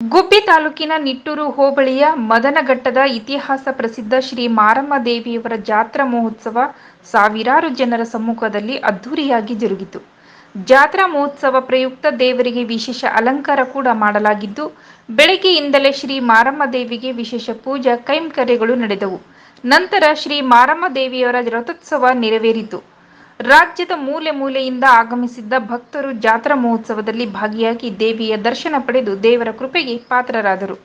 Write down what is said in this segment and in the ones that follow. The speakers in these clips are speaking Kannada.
ಗುಬ್ಬಿ ತಾಲೂಕಿನ ನಿಟ್ಟೂರು ಹೋಬಳಿಯ ಮದನಘಟ್ಟದ ಇತಿಹಾಸ ಪ್ರಸಿದ್ಧ ಶ್ರೀ ಮಾರಮ್ಮ ದೇವಿಯವರ ಜಾತ್ರಾ ಮಹೋತ್ಸವ ಸಾವಿರಾರು ಜನರ ಸಮ್ಮುಖದಲ್ಲಿ ಅದ್ಧೂರಿಯಾಗಿ ಜರುಗಿತು. ಜಾತ್ರಾ ಮಹೋತ್ಸವ ಪ್ರಯುಕ್ತ ದೇವರಿಗೆ ವಿಶೇಷ ಅಲಂಕಾರ ಕೂಡ ಮಾಡಲಾಗಿದ್ದು, ಬೆಳಗ್ಗೆಯಿಂದಲೇ ಶ್ರೀ ಮಾರಮ್ಮ ದೇವಿಗೆ ವಿಶೇಷ ಪೂಜಾ, ಕೈಂಕರ್ಯಗಳು ನಡೆದವು. ನಂತರ ಶ್ರೀ ಮಾರಮ್ಮ ದೇವಿಯವರ ರಥೋತ್ಸವ ನೆರವೇರಿತು. ರಾಜ್ಯದ ಮೂಲೆ ಮೂಲೆಯಿಂದ ಆಗಮಿಸಿದ್ದ ಭಕ್ತರು ಜಾತ್ರಾ ಮಹೋತ್ಸವದಲ್ಲಿ ಭಾಗಿಯಾಗಿ ದೇವಿಯ ದರ್ಶನ ಪಡೆದು ದೇವರ ಕೃಪೆಗೆ ಪಾತ್ರರಾದರು.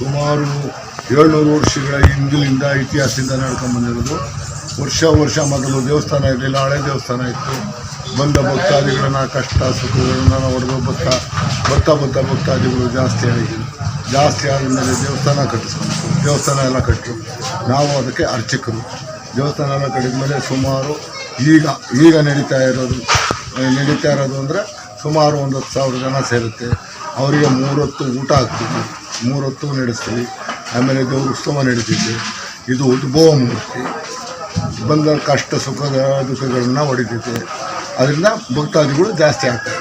ಸುಮಾರು ಏಳ್ನೂರು ವರ್ಷಗಳ ಹಿಂದಿಲಿಂದ ಇತಿಹಾಸದಿಂದ ನಡ್ಕೊಂಡು ಬಂದಿರೋದು. ವರ್ಷ ವರ್ಷ ಮೊದಲು ದೇವಸ್ಥಾನ ಇರಲಿಲ್ಲ, ಹಳೆ ದೇವಸ್ಥಾನ ಇತ್ತು. ಬಂದ ಭಕ್ತಾದಿಗಳನ್ನ ಕಷ್ಟ ಸುಖಗಳನ್ನ ಹೊಡೆದು ಭಕ್ತ ಬರ್ತಾ ಬರ್ತಾ ಭಕ್ತಾದಿಗಳು ಜಾಸ್ತಿ ಆಗಿ, ಜಾಸ್ತಿ ಆದಮೇಲೆ ದೇವಸ್ಥಾನ ಕಟ್ಟಿಸ್ಕೊಂಡು ದೇವಸ್ಥಾನ ಎಲ್ಲ ಕಟ್ಟರು ನಾವು ಅದಕ್ಕೆ ಅರ್ಚಕರು. ದೇವಸ್ಥಾನ ಎಲ್ಲ ಕಟ್ಟಿದ ಮೇಲೆ ಸುಮಾರು ಈಗ ಈಗ ನಡೀತಾ ಇರೋದು ನಡೀತಾ ಇರೋದು ಅಂದರೆ ಸುಮಾರು ಒಂದು ಹತ್ತು ಸಾವಿರ ಜನ ಸೇರುತ್ತೆ. ಅವರಿಗೆ ಮೂರೊತ್ತು ಊಟ ಹಾಕ್ತೀವಿ. ಮೂರೊತ್ತು ನಡೆಸ್ತೀವಿ. ಆಮೇಲೆ ದೇವ್ರ ಉತ್ಸವ ನಡೆಸಿದ್ದೆ ಇದು ಉದ್ಭವ ಮೂರ್ತಿ. ಬಂದ ಕಷ್ಟ ಸುಖದ ದುಃಖಗಳನ್ನು ಹೊಡಿತೈತೆ ಅದರಿಂದ ಭಕ್ತಾದಿಗಳು ಜಾಸ್ತಿ ಆಗ್ತವೆ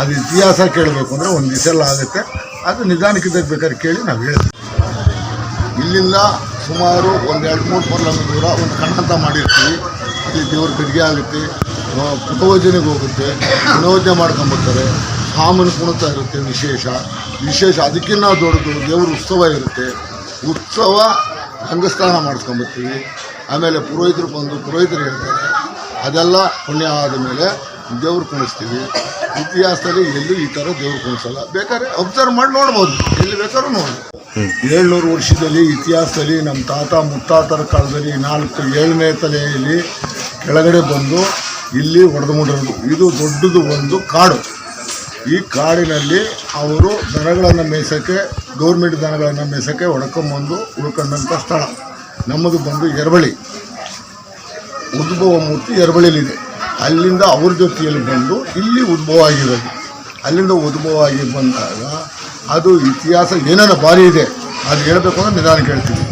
ಅದು ಇತಿಹಾಸ ಕೇಳಬೇಕು ಅಂದರೆ ಒಂದು ದಿವಸ ಎಲ್ಲ ಆಗುತ್ತೆ. ಅದು ನಿಧಾನಕ್ಕಿದ್ದಾಗ ಬೇಕಾದ್ರೆ ಕೇಳಿ ನಾವು ಹೇಳ್ತೀವಿ. ಇಲ್ಲಿಂದ ಸುಮಾರು ಒಂದು ಎರಡು ಮೂರು ಕಿಲೋಮೀಟರ್ ದೂರ ಒಂದು ಕಣ್ಣಂತ ಮಾಡಿರ್ತೀವಿ. ಅಲ್ಲಿ ದೇವ್ರ ಗಡಿಗೆ ಆಗುತ್ತೆ. ಪುಟವಜನೆಗೆ ಹೋಗುತ್ತೆ ಮನೋಜ್ಞೆ ಮಾಡ್ಕೊಂಬರ್ತಾರೆ, ಸಾಮಾನು ಕುಣಿತ ಇರುತ್ತೆ ವಿಶೇಷ. ವಿಶೇಷ ಅದಕ್ಕಿಂತ ದೊಡ್ಡದು, ದೇವ್ರ ಉತ್ಸವ ಇರುತ್ತೆ. ಉತ್ಸವ ರಂಗಸ್ಥಾನ ಮಾಡ್ಕೊಂಬರ್ತೀವಿ ಆಮೇಲೆ ಪುರೋಹಿತರು ಬಂದು, ಪುರೋಹಿತರು ಹೇಳ್ತಾರೆ, ಅದೆಲ್ಲ ಪುಣ್ಯ ಆದ ಮೇಲೆ ದೇವ್ರು ಕುಣಿಸ್ತೀವಿ. ಇತಿಹಾಸದಲ್ಲಿ ಎಲ್ಲೂ ಈ ಥರ ದೇವ್ರು ಕುಣಿಸಲ್ಲ. ಬೇಕಾದ್ರೆ ಅಬ್ಸರ್ವ್ ಮಾಡಿ ನೋಡ್ಬೋದು, ಎಲ್ಲಿ ಬೇಕಾದ್ರೂ ನೋಡ್ಬೋದು ಏಳ್ನೂರು ವರ್ಷದಲ್ಲಿ, ಇತಿಹಾಸದಲ್ಲಿ ನಮ್ಮ ತಾತ ಮುತ್ತಾತರ ಕಾಲದಲ್ಲಿ ನಾಲ್ಕು ಏಳನೇ ತಲೆಯಲ್ಲಿ ಕೆಳಗಡೆ ಬಂದು ಇಲ್ಲಿ ಹೊಡೆದು ಮುಟ್ಟಿರೋದು. ಇದು ದೊಡ್ಡದು ಒಂದು ಕಾಡು. ಈ ಕಾಡಿನಲ್ಲಿ ಅವರು ದನಗಳನ್ನು ಮೇಯ್ಸೋಕ್ಕೆ ಗೌರ್ಮೆಂಟ್ ದನಗಳನ್ನು ಮೇಯ್ಸೋಕ್ಕೆ ಹೊಡ್ಕೊಂಬಂದು ಉಳ್ಕೊಂಡಂಥ ಸ್ಥಳ. ನಮ್ಮದು ಬಂದು ಎರಬಳಿ ಉದ್ಭವ ಮೂರ್ತಿ ಎರಬಳಿಲಿದೆ ಅಲ್ಲಿಂದ ಅವ್ರ ಜೊತೆಯಲ್ಲಿ ಬಂದು ಇಲ್ಲಿ ಉದ್ಭವ ಆಗಿರೋದು. ಅಲ್ಲಿಂದ ಉದ್ಭವ ಆಗಿ ಬಂದಾಗ ಅದು ಇತಿಹಾಸ ಏನೇನೋ ಭಾರಿ ಇದೆ. ಅದು ಹೇಳಬೇಕು ಅಂದರೆ ನಿಧಾನ ಹೇಳ್ತೀವಿ